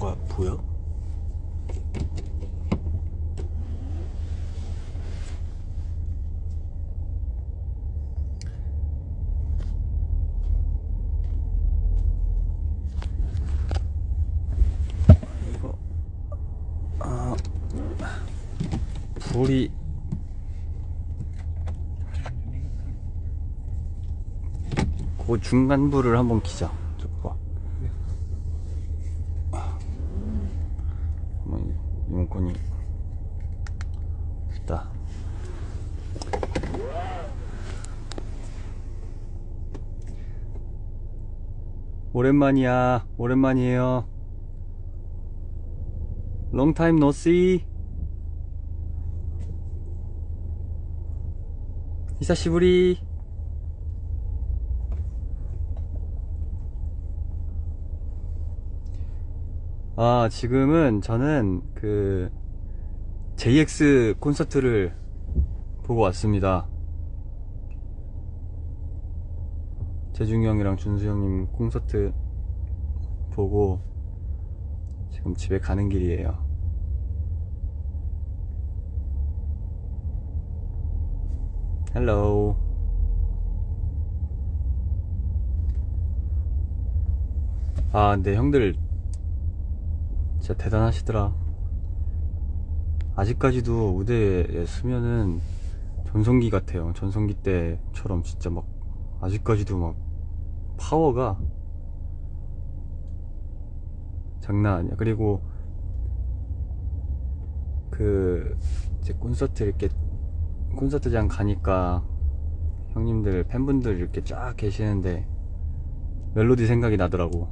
뭐가 보여? 이거 아 불이 그 중간 불을 한번 키자. 저거 봐. 한번 리모컨이 됐다. 오랜만이야. 오랜만이에요. Long time no see. 히사시부리. 아, 지금은 저는 그 JX 콘서트를 보고 왔습니다. 재중이 형이랑 준수 형님 콘서트 보고 지금 집에 가는 길이에요. 헬로. 아, 근데 형들 진짜 대단하시더라. 아직까지도 무대에 서면은 전성기 같아요. 전성기 때처럼 진짜 막 아직까지도 막 파워가 장난 아니야. 그리고 그 이제 콘서트 이렇게 콘서트장 가니까 형님들 팬분들 이렇게 쫙 계시는데 멜로디 생각이 나더라고.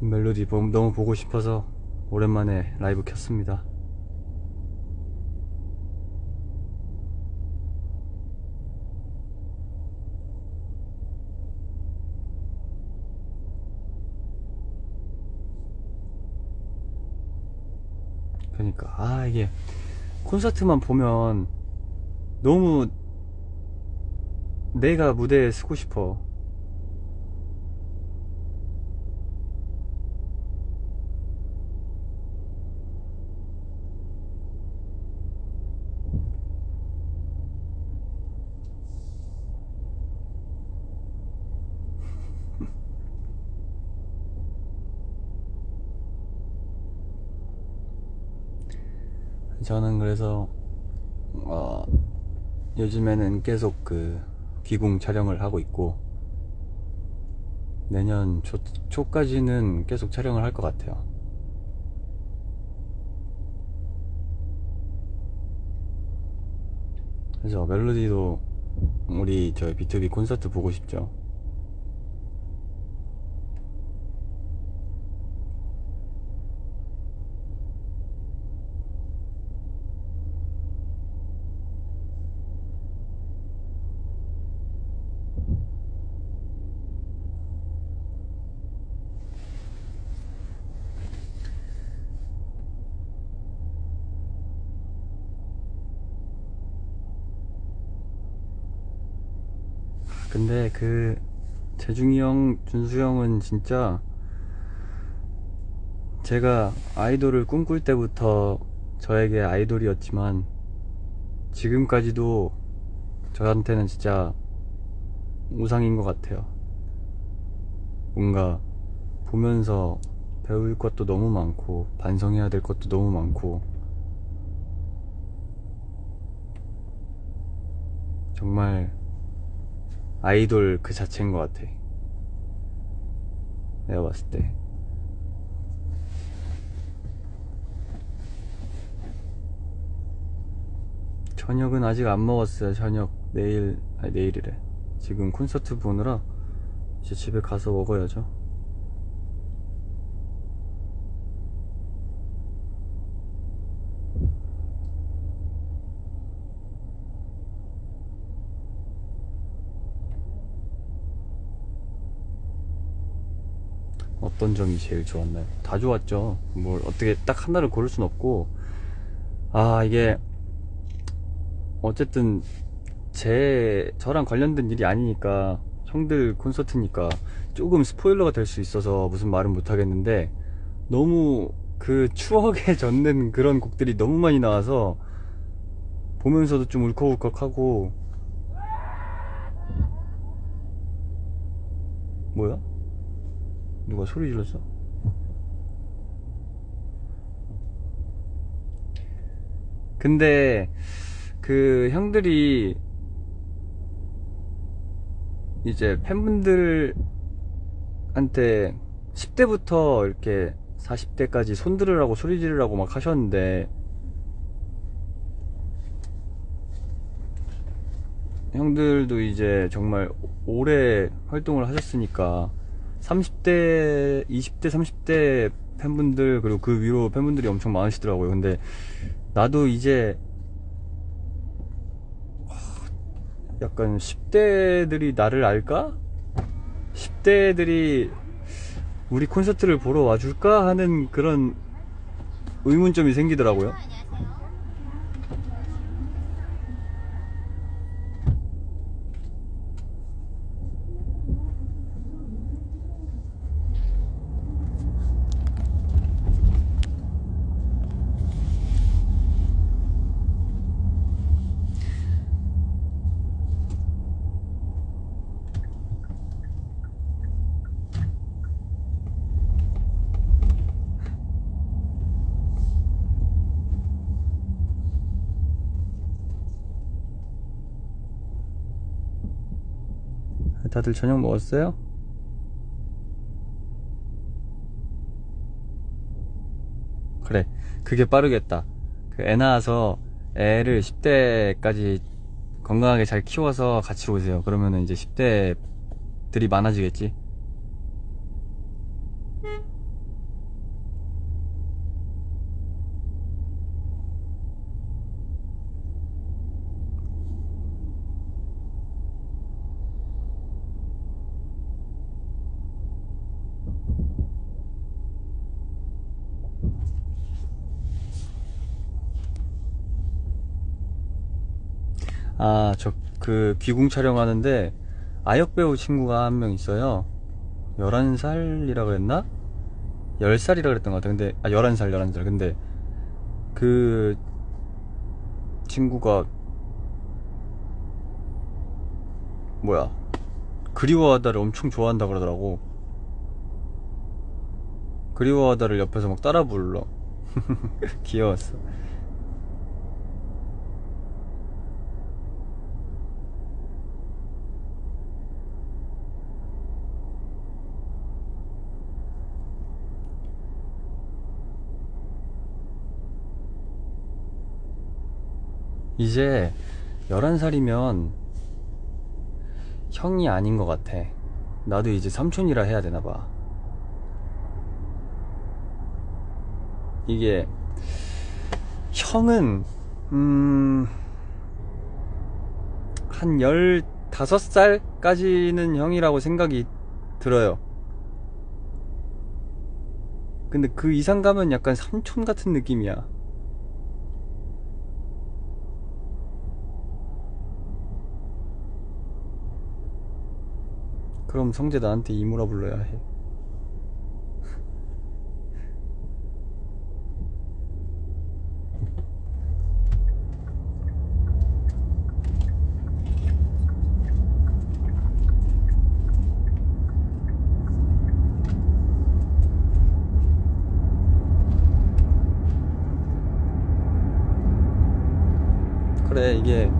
멜로디 보- 너무 보고 싶어서 오랜만에 라이브 켰습니다. 그러니까 아 이게 콘서트만 보면 너무 내가 무대에 서고 싶어. 저는 그래서 어, 요즘에는 계속 그 귀궁 촬영을 하고 있고 내년 초, 초까지는 계속 촬영을 할 것 같아요. 그래서 멜로디도 우리 저 B2B 콘서트 보고 싶죠. 근데 그 재중이 형, 준수 형은 진짜 제가 아이돌을 꿈꿀 때부터 저에게 아이돌이었지만 지금까지도 저한테는 진짜 우상인 것 같아요. 뭔가 보면서 배울 것도 너무 많고 반성해야 될 것도 너무 많고 정말 아이돌 그 자체인 것 같아. 내가 봤을 때. 저녁은 아직 안 먹었어요. 저녁 내일 아니 내일이래. 지금 콘서트 보느라 이제 집에 가서 먹어야죠. 어떤 점이 제일 좋았나요? 다 좋았죠. 뭘 어떻게 딱 하나를 고를 순 없고 아 이게 어쨌든 제 저랑 관련된 일이 아니니까 형들 콘서트니까 조금 스포일러가 될 수 있어서 무슨 말은 못 하겠는데 너무 그 추억에 젖는 그런 곡들이 너무 많이 나와서 보면서도 좀 울컥울컥하고 뭐야? 누가 소리 질렀어? 근데 그 형들이 이제 팬분들한테 10대부터 이렇게 40대까지 손 들으라고 소리 지르라고 막 하셨는데 형들도 이제 정말 오래 활동을 하셨으니까 30대, 20대, 30대 팬분들 그리고 그 위로 팬분들이 엄청 많으시더라고요. 근데 나도 이제 약간 10대들이 나를 알까? 10대들이 우리 콘서트를 보러 와줄까? 하는 그런 의문점이 생기더라고요. 다들 저녁 먹었어요? 그래, 그게 빠르겠다. 그 애 낳아서 애를 10대까지 건강하게 잘 키워서 같이 오세요. 그러면은 이제 10대들이 많아지겠지. 아, 저 그 귀궁 촬영하는데 아역 배우 친구가 한 명 있어요. 11살이라 그랬나? 10살이라 그랬던 것 같아. 근데 아 11살, 11살. 근데 그 친구가 뭐야? 그리워하다를 엄청 좋아한다 그러더라고. 그리워하다를 옆에서 막 따라 불러. 귀여웠어. 이제 11살이면 형이 아닌 것 같아. 나도 이제 삼촌이라 해야 되나 봐. 이게 형은 음, 한 15살까지는 형이라고 생각이 들어요. 근데 그 이상 가면 약간 삼촌 같은 느낌이야. 그럼 성재 나한테 이모라 불러야 해. 그래 이게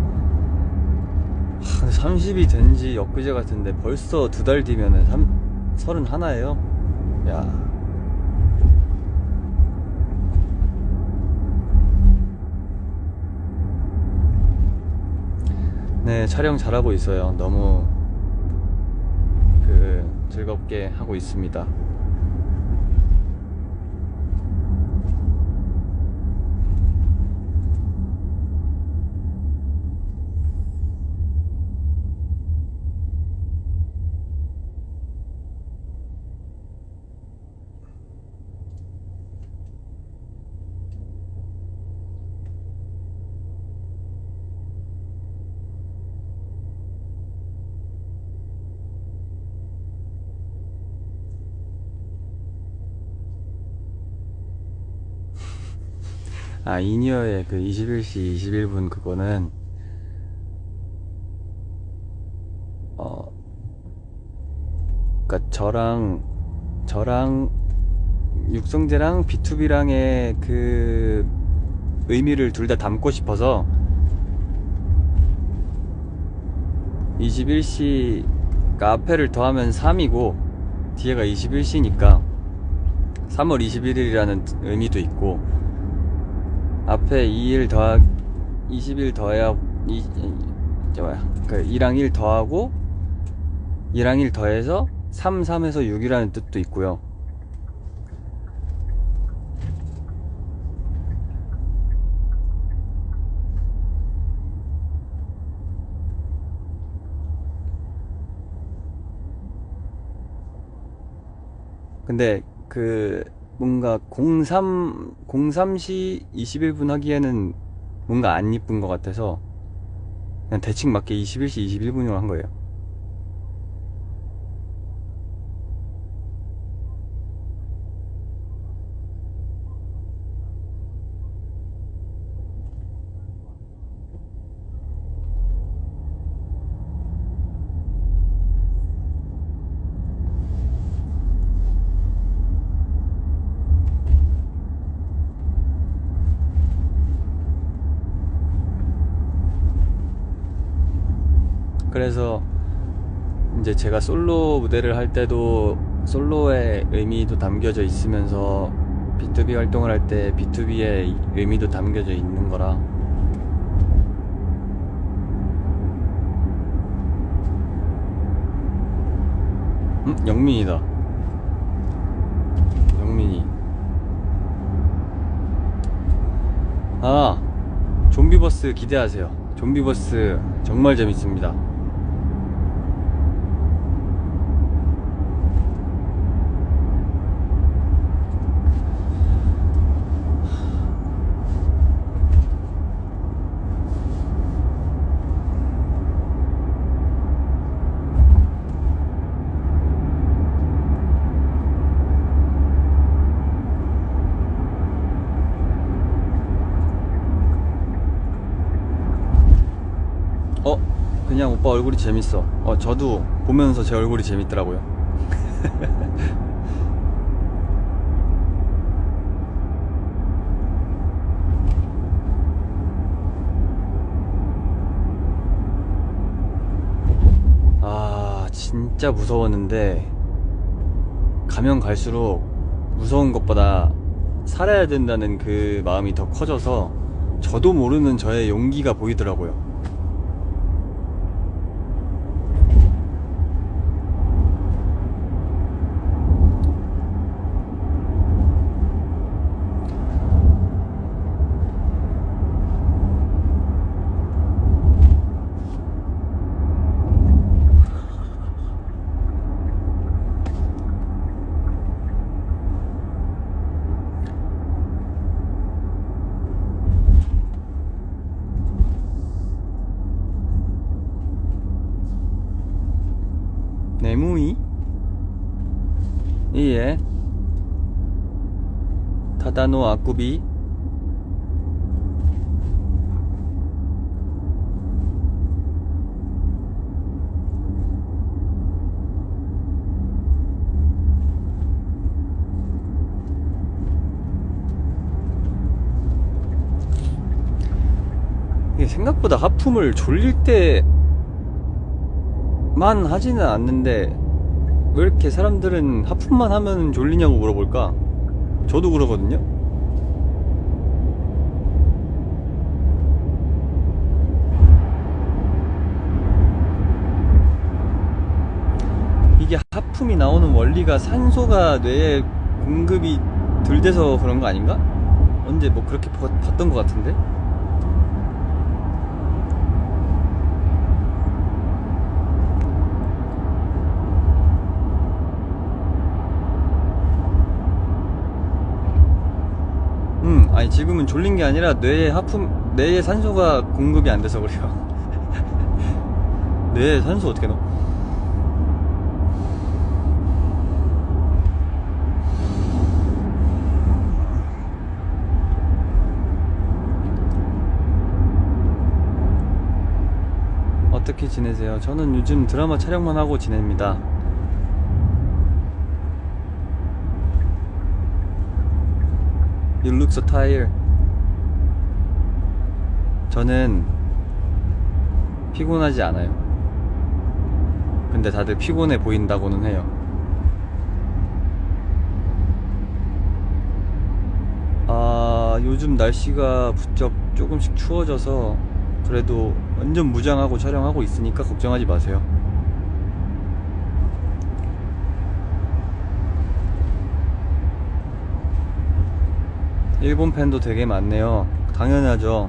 30이 된 지 엊그제 같은데 벌써 두 달 뒤면은 31에요? 야. 네, 촬영 잘하고 있어요. 너무 그 즐겁게 하고 있습니다. 아, 이니어의 그 21시 21분 그거는 어 그니까 저랑 저랑 육성재랑 B2B랑의 그 의미를 둘 다 담고 싶어서 21시 가 앞에를 더하면 3이고 뒤에가 21시니까 3월 21일이라는 의미도 있고 앞에 2일 더하 20일 더해야 이, 저 뭐야. 그 2랑 1 더하고 2랑 1 더해서 3, 3에서 6이라는 뜻도 있고요. 근데 그 뭔가 03 03시 21분 하기에는 뭔가 안 이쁜 것 같아서 그냥 대칭 맞게 21시 21분으로 한 거예요. 그래서 이제 제가 솔로 무대를 할 때도 솔로의 의미도 담겨져 있으면서 B2B 활동을 할 때 B2B의 의미도 담겨져 있는 거라. 음? 영민이다. 영민이. 아 좀비버스 기대하세요. 좀비버스 정말 재밌습니다 어? 그냥 오빠 얼굴이 재밌어. 어, 저도 보면서 제 얼굴이 재밌더라고요. 아, 진짜 무서웠는데, 가면 갈수록 무서운 것보다 살아야 된다는 그 마음이 더 커져서, 저도 모르는 저의 용기가 보이더라고요. 네무이? 이에 타다노 아쿠비 이게 생각보다 하품을 졸릴 때만 하지는 않는데 왜 이렇게 사람들은 하품만 하면 졸리냐고 물어볼까? 저도 그러거든요. 이게 하품이 나오는 원리가 산소가 뇌에 공급이 덜 돼서 그런 거 아닌가? 언제 뭐 그렇게 봐- 봤던 것 같은데? 지금은 졸린 게 아니라 뇌에 하품 뇌에 산소가 공급이 안 돼서 그래요. 뇌에 산소 어떻게 넣어? 어떻게 지내세요? 저는 요즘 드라마 촬영만 하고 지냅니다. You look so tired. 저는 피곤하지 않아요. 근데 다들 피곤해 보인다고는 해요. 아, 요즘 날씨가 부쩍 조금씩 추워져서 그래도 완전 무장하고 촬영하고 있으니까 걱정하지 마세요. 일본 팬도 되게 많네요. 당연하죠.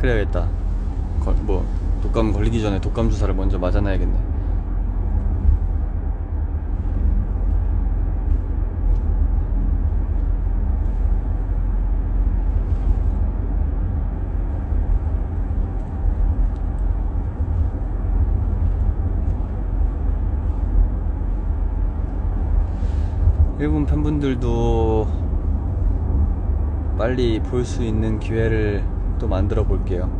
그래야겠다. 걸- 뭐 독감 걸리기 전에 독감 주사를 먼저 맞아놔야겠네. 일본 팬분들도 빨리 볼 수 있는 기회를 또 만들어 볼게요.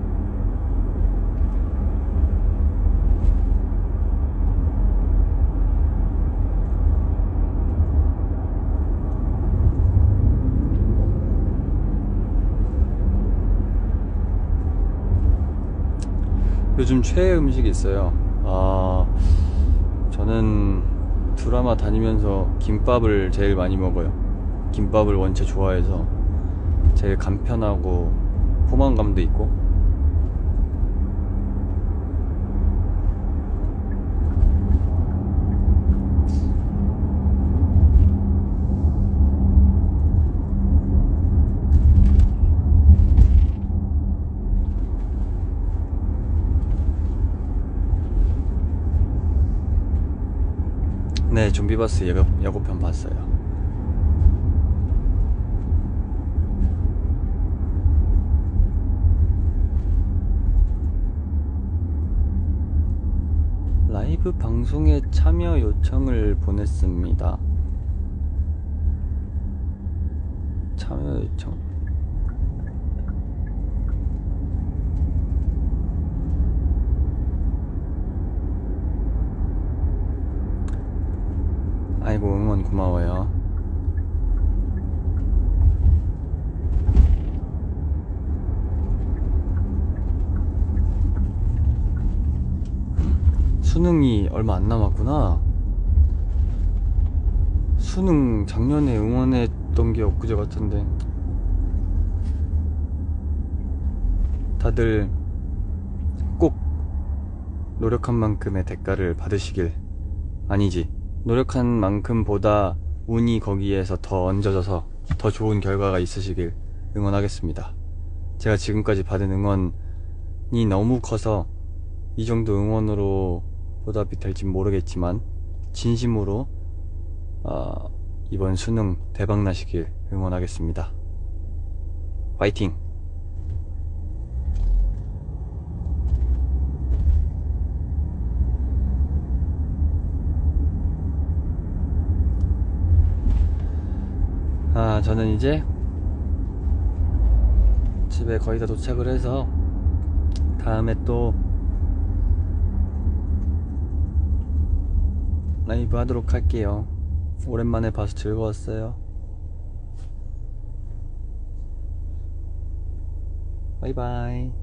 요즘 최애 음식이 있어요. 아, 저는 드라마 다니면서 김밥을 제일 많이 먹어요. 김밥을 원체 좋아해서 제일 간편하고 포만감도 있고 네, 좀비버스 예고, 예고편 봤어요. 라이브 방송에 참여 요청을 보냈습니다. 참여 요청? 아이고 응원 고마워요. 수능이 얼마 안 남았구나. 수능 작년에 응원했던 게 엊그제 같은데. 다들 꼭 노력한 만큼의 대가를 받으시길. 아니지. 노력한 만큼 보다 운이 거기에서 더 얹어져서 더 좋은 결과가 있으시길 응원하겠습니다. 제가 지금까지 받은 응원이 너무 커서 이 정도 응원으로 보답이 될진 모르겠지만 진심으로 어, 이번 수능 대박 나시길 응원하겠습니다. 파이팅! 아, 저는 이제 집에 거의 다 도착을 해서 다음에 또 라이브 하도록 할게요. 오랜만에 봐서 즐거웠어요. 바이바이.